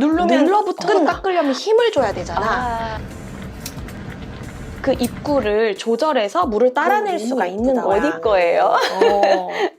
누르면 눌러붙어 끝나. 닦으려면 힘을 줘야 되잖아. 아, 그 입구를 조절해서 물을 따라낼 수가 있는. 거야. 어디 거예요? 어.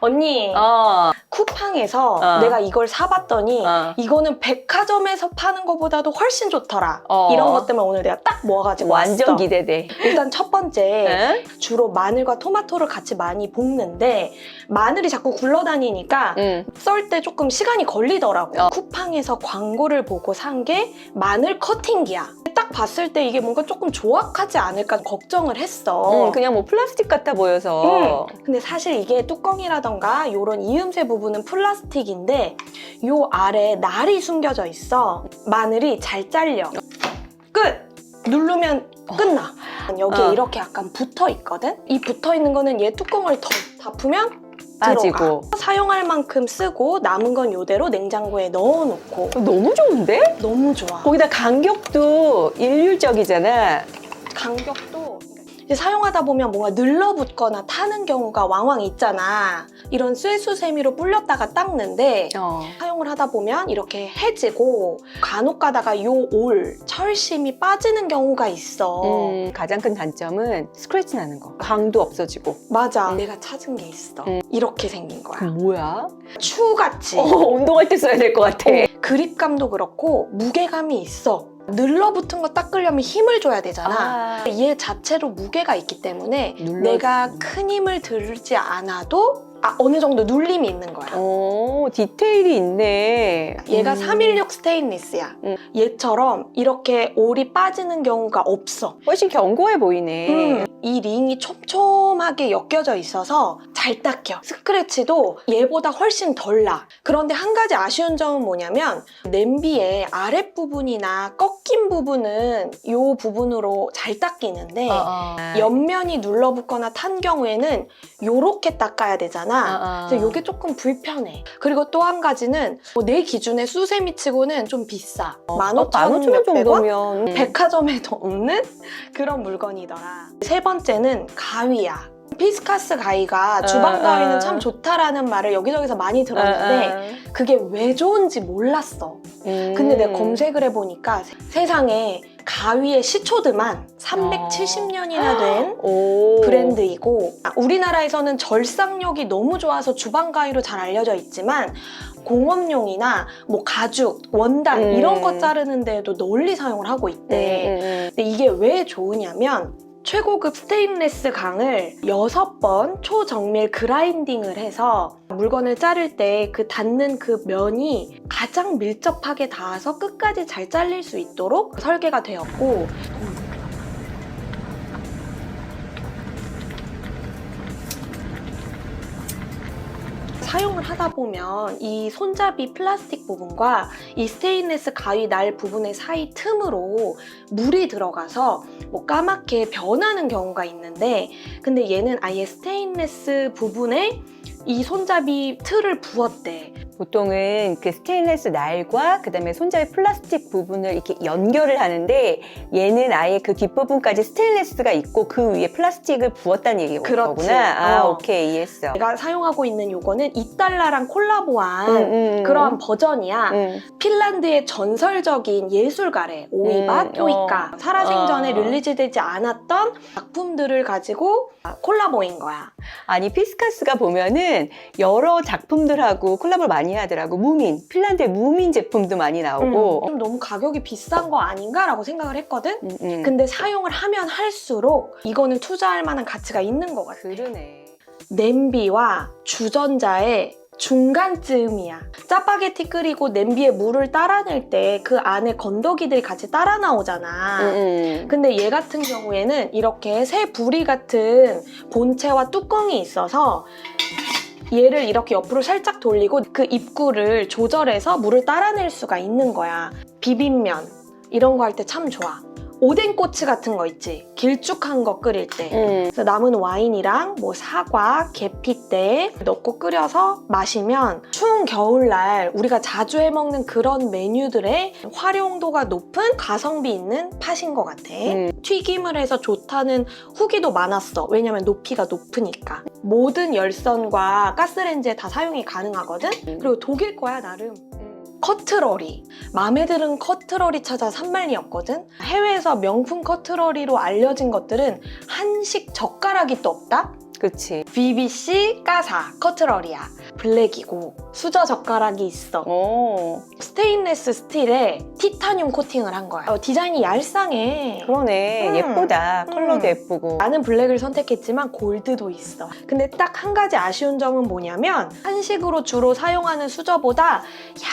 언니 어, 쿠팡에서 어. 내가 이걸 사봤더니 어. 이거는 백화점에서 파는 것보다도 훨씬 좋더라. 어. 이런 것 때문에 오늘 내가 딱 모아가지고 완전 왔어. 기대돼. 일단 첫 번째 응? 주로 마늘과 토마토를 같이 많이 볶는데 마늘이 자꾸 굴러다니니까 응. 썰때 조금 시간이 걸리더라고. 어. 쿠팡에서 광고를 보고 산 게 마늘 커팅기야. 딱 봤을 때 이게 뭔가 조금 조악하지 않을까 걱정을 했어. 응, 그냥 뭐 플라스틱 같아 보여서. 응. 근데 사실 이게 뚜껑이라던가 이런 이음새 부분은 플라스틱인데 요 아래 날이 숨겨져 있어. 마늘이 잘 잘려. 끝! 누르면 끝나. 여기에 어. 이렇게 약간 붙어 있거든? 이 붙어 있는 거는 얘 뚜껑을 더 닫으면 빠지고. 사용할 만큼 쓰고 남은 건 이대로 냉장고에 넣어놓고 너무 좋은데? 너무 좋아. 거기다 간격도 일률적이잖아. 이제 사용하다 보면 뭔가 늘러붙거나 타는 경우가 왕왕 있잖아. 이런 쇠수 세미로 불렸다가 닦는데 어. 사용을 하다 보면 이렇게 해지고 간혹 가다가 요 올, 철심이 빠지는 경우가 있어. 음, 가장 큰 단점은 스크래치 나는 거. 광도 없어지고. 맞아. 내가 찾은 게 있어. 음. 이렇게 생긴 거야. 그 뭐야? 추같이. 어, 운동할 때 써야 될 것 같아. 어, 그립감도 그렇고 무게감이 있어. 늘러붙은 거 닦으려면 힘을 줘야 되잖아. 아, 얘 자체로 무게가 있기 때문에 눌러- 내가 큰 힘을 들지 않아도 아, 어느 정도 눌림이 있는 거야. 오, 디테일이 있네. 얘가 음. 316 스테인리스야. 음. 얘처럼 이렇게 올이 빠지는 경우가 없어. 훨씬 견고해 보이네. 음, 이 링이 촘촘하게 엮여져 있어서 잘 닦여. 스크래치도 얘보다 훨씬 덜 나. 그런데 한 가지 아쉬운 점은 뭐냐면 냄비의 아랫부분이나 꺾인 부분은 이 부분으로 잘 닦이는데 어, 어. 옆면이 눌러붙거나 탄 경우에는 요렇게 닦아야 되잖아. 어, 어. 그래서 이게 조금 불편해. 그리고 또 한 가지는 뭐내 기준에 수세미 치고는 좀 비싸. 어, 만만 오천 오천 원 몇백 원? 정도면. 음. 백화점에도 없는 그런 물건이더라. 세 번째는 가위야. 피스카스 가위가 주방 어, 가위는 어. 참 좋다라는 말을 여기저기서 많이 들었는데 그게 왜 좋은지 몰랐어. 음. 근데 내가 검색을 해보니까 세상에 가위의 시초드만 370년이나 된 오. 브랜드이고 아, 우리나라에서는 절삭력이 너무 좋아서 주방 가위로 잘 알려져 있지만 공업용이나 뭐 가죽, 원단 음. 이런 것 자르는 데에도 널리 사용을 하고 있대. 음, 음, 음. 근데 이게 왜 좋으냐면 최고급 스테인레스 강을 6번 초정밀 그라인딩을 해서 물건을 자를 때 그 닿는 그 면이 가장 밀접하게 닿아서 끝까지 잘 잘릴 수 있도록 설계가 되었고 사용을 하다 보면 이 손잡이 플라스틱 부분과 이 스테인레스 가위 날 부분의 사이 틈으로 물이 들어가서 뭐 까맣게 변하는 경우가 있는데 근데 얘는 아예 스테인레스 부분에 이 손잡이 틀을 부었대. 보통은 그 스테인레스 날과 그다음에 손잡이 플라스틱 부분을 이렇게 연결을 하는데 얘는 아예 그 뒷부분까지 스테인레스가 있고 그 위에 플라스틱을 부었다는 얘기인 그렇지. 거구나. 아, 어. 오케이. 이해했어. 내가 사용하고 있는 요거는 이달라랑 콜라보한 음, 음, 그러한 버전이야. 음. 핀란드의 전설적인 예술가래 오이바 음, 토이카 어. 살아생전에 어. 릴리즈되지 않았던 작품들을 가지고 콜라보인 거야. 아니 피스카스가 보면은 여러 작품들하고 콜라보를 많이 하더라고. 무민, 핀란드의 무민 제품도 많이 나오고. 좀 너무 가격이 비싼 거 아닌가라고 생각을 했거든. 음, 음. 근데 사용을 하면 할수록 이거는 투자할 만한 가치가 있는 것 같아. 그러네. 냄비와 주전자의 중간쯤이야. 짜파게티 끓이고 냄비에 물을 따라 낼 때 그 안에 건더기들이 같이 따라 나오잖아. 음, 음. 근데 얘 같은 경우에는 이렇게 새 부리 같은 본체와 뚜껑이 있어서 얘를 이렇게 옆으로 살짝 돌리고 그 입구를 조절해서 물을 따라낼 수가 있는 거야. 비빔면 이런 거 할 때 참 좋아. 오뎅꼬치 같은 거 있지. 길쭉한 거 끓일 때. 음. 그래서 남은 와인이랑 뭐 사과, 계피대 넣고 끓여서 마시면 추운 겨울날 우리가 자주 해 먹는 그런 메뉴들의 활용도가 높은 가성비 있는 팥인 것 같아. 음. 튀김을 해서 좋다는 후기도 많았어. 왜냐면 높이가 높으니까. 모든 열선과 가스레인지에 다 사용이 가능하거든. 그리고 독일 거야 나름. 커트러리. 마음에 드는 커트러리 찾아 산만리였거든. 해외에서 명품 커트러리로 알려진 것들은 한식 젓가락이 또 없다. 그치. BBC 까사 커트러리야. 블랙이고 수저 젓가락이 있어. 오, 스테인레스 스틸에 티타늄 코팅을 한 거야. 어, 디자인이 얄쌍해. 그러네. 음. 예쁘다. 음. 컬러도 예쁘고. 나는 블랙을 선택했지만 골드도 있어. 근데 딱 한 가지 아쉬운 점은 뭐냐면 한식으로 주로 사용하는 수저보다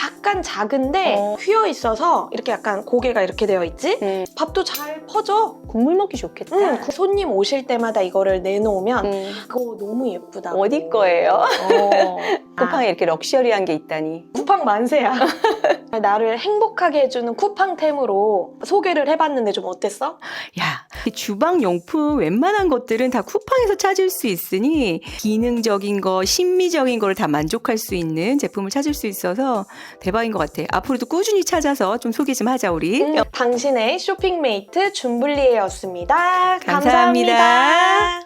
약간 작은데 어. 휘어 있어서 이렇게 약간 고개가 이렇게 되어 있지? 음, 밥도 잘 퍼져. 국물 먹기 좋겠다. 응, 그 손님 오실 때마다 이거를 내놓으면 음. 그거 너무 예쁘다. 어디 거예요? 어. 쿠팡에 이렇게 럭셔리한 게 있다니. 쿠팡 만세야. 나를 행복하게 해주는 쿠팡템으로 소개를 해봤는데 좀 어땠어? 야, 이 주방 용품 웬만한 것들은 다 쿠팡에서 찾을 수 있으니 기능적인 거, 심미적인 거를 다 만족할 수 있는 제품을 찾을 수 있어서 대박인 것 같아. 앞으로도 꾸준히 찾아서 좀 소개 좀 하자 우리. 음, 당신의 쇼핑메이트 준블리에였습니다. 감사합니다.